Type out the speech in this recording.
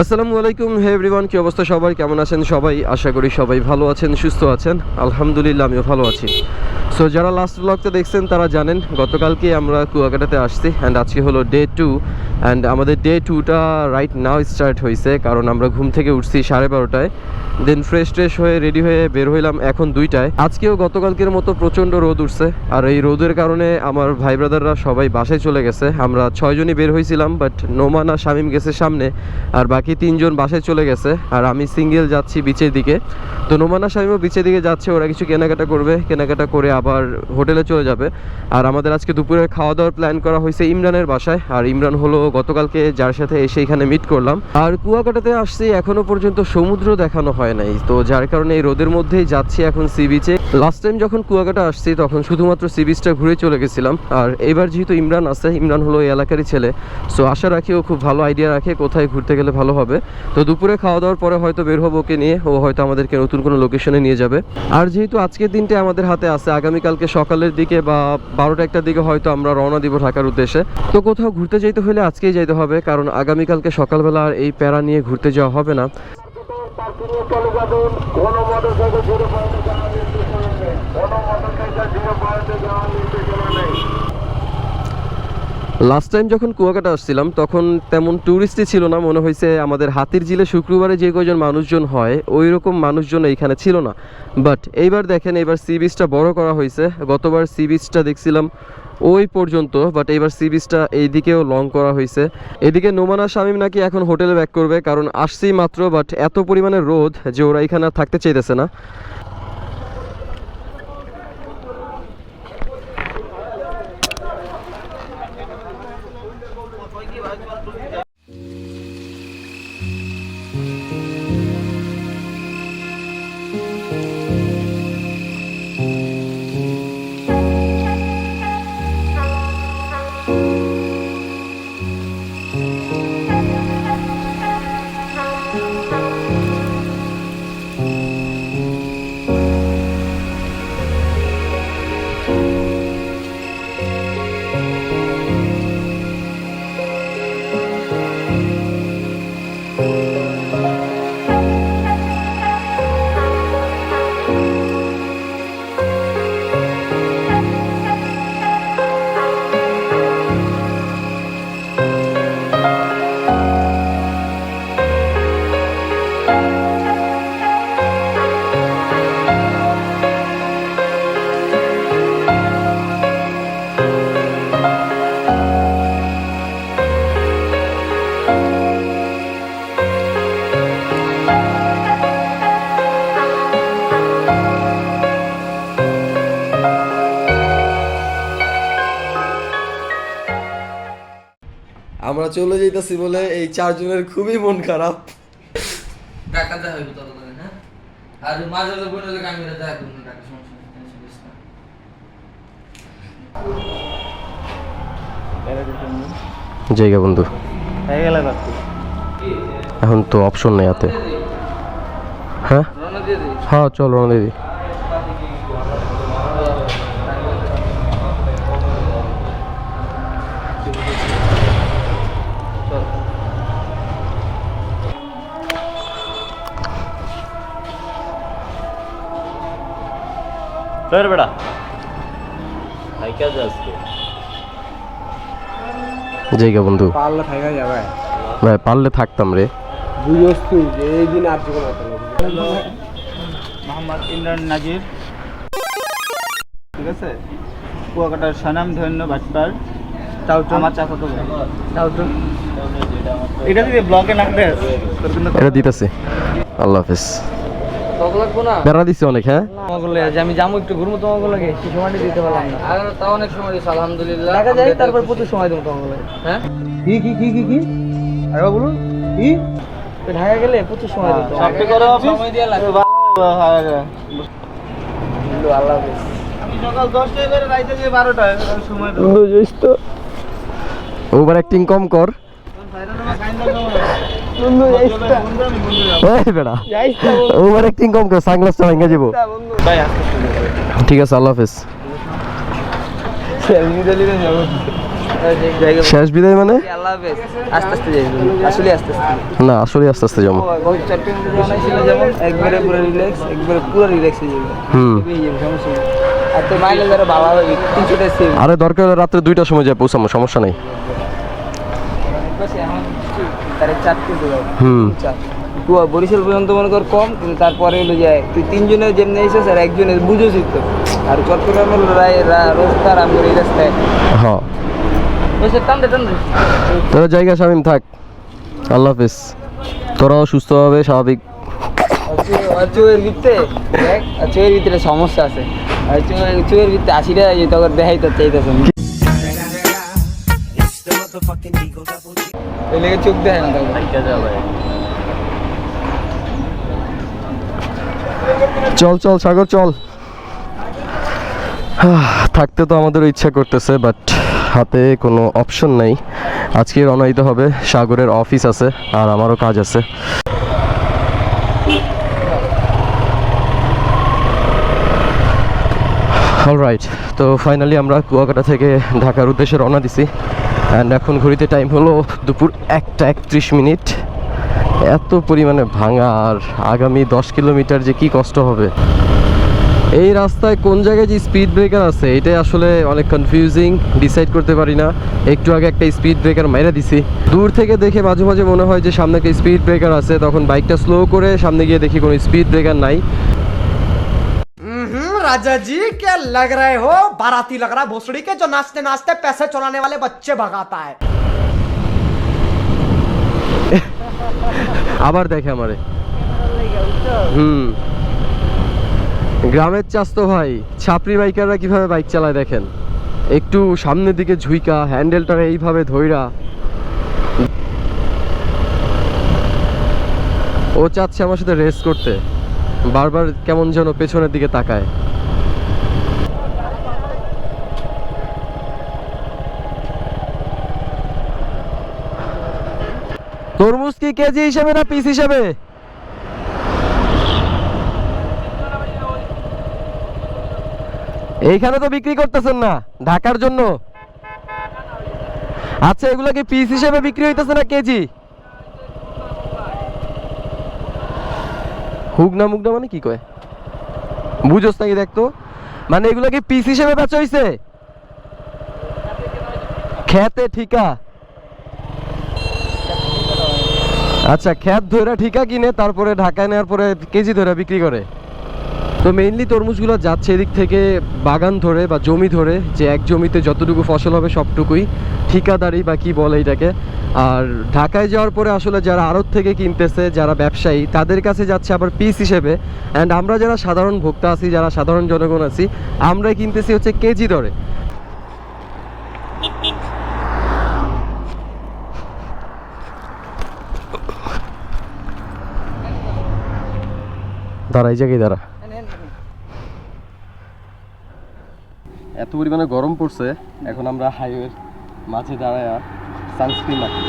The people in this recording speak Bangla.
আসসালামু আলাইকুম, হে এভরিওয়ান, কি অবস্থা সবাই? কেমন আছেন সবাই? আশা করি সবাই ভালো আছেন, সুস্থ আছেন। আলহামদুলিল্লাহ, আমিও ভালো আছি। সো যারা লাস্ট ব্লগটা দেখছেন, তারা জানেন গতকালকে আমরা কুয়াকাটাতে আসছি অ্যান্ড আজকে হলো ডে টু অ্যান্ড আমাদের ডে টুটা রাইট নাও স্টার্ট হয়েছে কারণ আমরা ঘুম থেকে উঠছি সাড়ে বারোটায়। দেন ফ্রেশ ট্রেশ হয়ে রেডি হয়ে বের হইলাম এখন দুইটায়। আজকেও গতকালকের মতো প্রচণ্ড রোদ উঠছে, আর এই রোদের কারণে আমার ভাই ব্রাদাররা সবাই বাসায় চলে গেছে। আমরা ছয়জনই বের হয়েছিলাম বাট নোমান আর শামিম গেছে সামনে, আর বাকি তিনজন বাসায় চলে গেছে, আর আমি সিঙ্গেল যাচ্ছি বিচের দিকে। তো নোমান শামিমও বিচের দিকে যাচ্ছে, ওরা কিছু কেনাকাটা করবে। কেনাকাটা করে আবার হোটেলে চলে যাবে। আর আমাদের আজকে দুপুরে খাওয়া দাওয়ার প্ল্যান করা হয়েছে ইমরানের বাসায়। আর ইমরান হলো গতকালকে যার সাথে এসে এখানে মিট করলাম। আর কুয়াকাটাতে আসছি, এখনও পর্যন্ত সমুদ্র দেখানো হয় নাই। তো যার কারণে এই রোদের মধ্যেই যাচ্ছি এখন সি বিচে লাস্ট টাইম যখন কুয়াকাটা আসছি, তখন শুধুমাত্র সি বিচটা ঘুরে চলে গেছিলাম। আর এবার যেহেতু ইমরান আছে, ইমরান হলো এই এলাকারই ছেলে। সো আশা রাখি ও খুব ভালো আইডিয়া রাখে কোথায় ঘুরতে গেলে ভালো হবে। তো দুপুরে খাওয়া দাওয়ার পরে হয়তো বের হব ওকে নিয়ে। ও হয়তো আমাদেরকে নতুন কোনো লোকেশনে নিয়ে যাবে। আর যেহেতু আজকের দিনটা আমাদের হাতে আছে আগামীকালকে সকালের দিকে বা বারোটা একটার দিকে হয়তো আমরা রওনা দিব ঢাকার উদ্দেশ্যে। তো কোথাও ঘুরতে যেতে হলে আজকেই যাইতে হবে, কারণ আগামীকালকে সকালবেলা আর এই প্যারা নিয়ে ঘুরতে যাওয়া হবে না। পার্কিংয়ে চলে কোনো মোটর জিরো পয়েন্টে যাওয়ার নির্দেশনা নেই কোনো মোটর সাইকেল জিরো পয়েন্টে যাওয়ার নির্দেশনা নেই লাস্ট টাইম যখন কুয়াকাটা আসছিলাম, তখন তেমন ট্যুরিস্টই ছিল না। মনে হয়েছে আমাদের হাতির জিলে শুক্রবারে যে কজন মানুষজন হয় ওই রকম মানুষজন এইখানে ছিল না। বাট এইবার দেখেন এবার সি বিচটা বড় করা হয়েছে। গতবার সি বিচটা দেখছিলাম ওই পর্যন্ত বাট এবার সি বিচটা এইদিকেও লং করা হয়েছে। এদিকে নোমানা শামিম নাকি এখন হোটেলে ব্যাক করবে, কারণ আসছি মাত্র বাট এত পরিমাণে রোদ যে ওরা এখানে থাকতে চাইতেছে না। চলে যেতেছি বলে এই চারজনের খুবই মন খারাপ। টাকা দেওয়া হইব তত হ্যাঁ? আর মাঝে মাঝে বলে লোক আমি দেখা করব না টাকা সমস্যা নেই টেনশন করিস না। জায়গা বন্ধু। হয়ে এখন তো অপশন নেই হাতে। হ্যাঁ? হ্যাঁ চল রওনা দিদি তোর বেড়া। হাইকা যাচ্ছে জায়গা বন্ধু। পারলে থাকা যাবে। ভাই পারলে থাকতাম রে। বুঝোস তুই যে এই দিন আর জীবন মোহাম্মদ ইমরান নাজির। ঠিক আছে? কুয়াকাটার সানাম ধন্য বাটপার তাও তো আমার চাকর তো তাও তো এটা যদি ব্লগে না তোর কিন্তু এটা দিতেছে। আল্লাহ হাফেজ। তত লাগবো না? বেড়া দিচ্ছে অনেক হ্যাঁ? তোমাগুলো আমি যাব একটু ঘুরবো তোমাকে লাগে সময়টা দিতে পারলাম না। আর তাও অনেক সময় দিচ্ছে আলহামদুলিল্লাহ। দেখা যায় তারপর প্রচুর সময় দেবো হ্যাঁ? কি কি কি কি কি? আরে বলুন কি? ঢাকা গেলে প্রচুর সময় দিতে করো সময় দিয়ে লাগবে। আল্লাহ হাফেজ। আমি সকাল দশটায় করে রাইতে যে বারোটায় সময় দেবো। ওভার অ্যাক্টিং কম কর। বন্ধু এই বেড়া ওভার অ্যাক্টিং কম কর সানগ্লাসটা ভেঙে যাব। ঠিক আছে আল্লাহ হাফেজ। শেষ বিদায় মানে? আস্তে আস্তে যাই আসলে আস্তে আস্তে। না আসলে আস্তে আস্তে যাব। একবারে পুরো রিল্যাক্স একবারে পুরো রিল্যাক্স হয়ে যাবে। হুম। আর তো মাইলেজ আরও ভালো হবে আরে দরকার হলে রাত্রে দুইটার সময় যায় পৌঁছাবো সমস্যা নেই। হুম। বরিশাল পর্যন্ত মনে কর কম কিন্তু তারপরে হলো যায় তুই তিনজনের যেমনি এসেছিস আর একজনের বুঝেছিস তো। আর চট্টগ্রামের রোস্তার আমার এই রাস্তায়। হ্যাঁ তোর জায়গা শামিম থাক। আল্লাহ হাফিজ। তোরাও সুস্থ হবে স্বাভাবিক। চোয়ের ভিতরে চোয়ের ভিতরে সমস্যা আছে। চোয়ের ভিতরে আশিটা তখন দেখাই তো চাইতেছে। লেগে চোখ দেখে না চল চল সাগর চল। থাকতে তো আমাদের ইচ্ছা করতেছে বাট হাতে কোনো অপশন নাই। আজকে রওনা দিতে হবে সাগরের অফিস আছে আর আমারও কাজ আছে। রাইট তো ফাইনালি আমরা কুয়াকাটা থেকে ঢাকার উদ্দেশ্যে রওনা দিছি। অ্যান্ড এখন ঘড়িতে টাইম হলো দুপুর একটা একত্রিশ মিনিট। এত পরিমাণে ভাঙা আর আগামী দশ কিলোমিটার যে কি কষ্ট হবে। এই রাস্তায় কোন জায়গায় যে স্পিড ব্রেকার আছে, এটাই আসলে অনেক কনফিউজিং ডিসাইড করতে পারি না। একটু আগে একটা স্পিড ব্রেকার মেরে দিছি। দূর থেকে দেখে মাঝে মাঝে মনে হয় যে সামনে একটা স্পিড ব্রেকার আছে, তখন বাইকটা স্লো করে সামনে গিয়ে দেখি কোনো স্পিড ব্রেকার নাই। राजा जी क्या लग रहे हो बाराती लग रहा है भोसड़ी के जो नाचते नाचते पैसे चुराने वाले बच्चे भगाता है আবার দেখে আমারে হুম গ্রামের চাষ তো ভাই ছাপরি বাইকাররা কিভাবে বাইক চালায় দেখেন একটু সামনের দিকে ঝুইকা হ্যান্ডেলটারে এইভাবে ধইরা ও চাচ্ছে আমার সাথে রেস করতে বারবার কেমন যেন পেছনের দিকে তাকায় তরমুজ কি কেজি হিসাবে না পিস হিসাবে? এইখানে তো বিক্রি করতেছেন না, ঢাকার জন্য। আচ্ছা এগুলো কি পিস হিসেবে বিক্রি হইতেছে না কেজি? হুগনা মুগনা মানে কি কয়? বুঝোস নাকি দেখতো মানে এগুলো কি পিস হিসেবে বেচা হইছে? খেতে ঠিকা। আচ্ছা খ্যাত ধরে ঠিকা কিনে তারপরে ঢাকায় নেওয়ার পরে কেজি ধরে বিক্রি করে? তো মেইনলি তরমুজগুলো যাচ্ছে এদিক থেকে বাগান ধরে বা জমি ধরে, যে এক জমিতে যতটুকু ফসল হবে সবটুকুই ঠিকাদারি বা কি বলে এটাকে। আর ঢাকায় যাওয়ার পরে আসলে যারা আড়ত থেকে কিনতেছে, যারা ব্যবসায়ী, তাদের কাছে যাচ্ছে আবার পিস হিসেবে। অ্যান্ড আমরা যারা সাধারণ ভোক্তা আছি, যারা সাধারণ জনগণ আছি আমরা কিনতেছি হচ্ছে কেজি দরে। দাঁড়া এই জায়গায় দাঁড়া। এত পরিমাণে গরম পড়ছে, এখন আমরা হাইওয়ের মাঝে দাঁড়ায় সানস্ক্রিন রাখি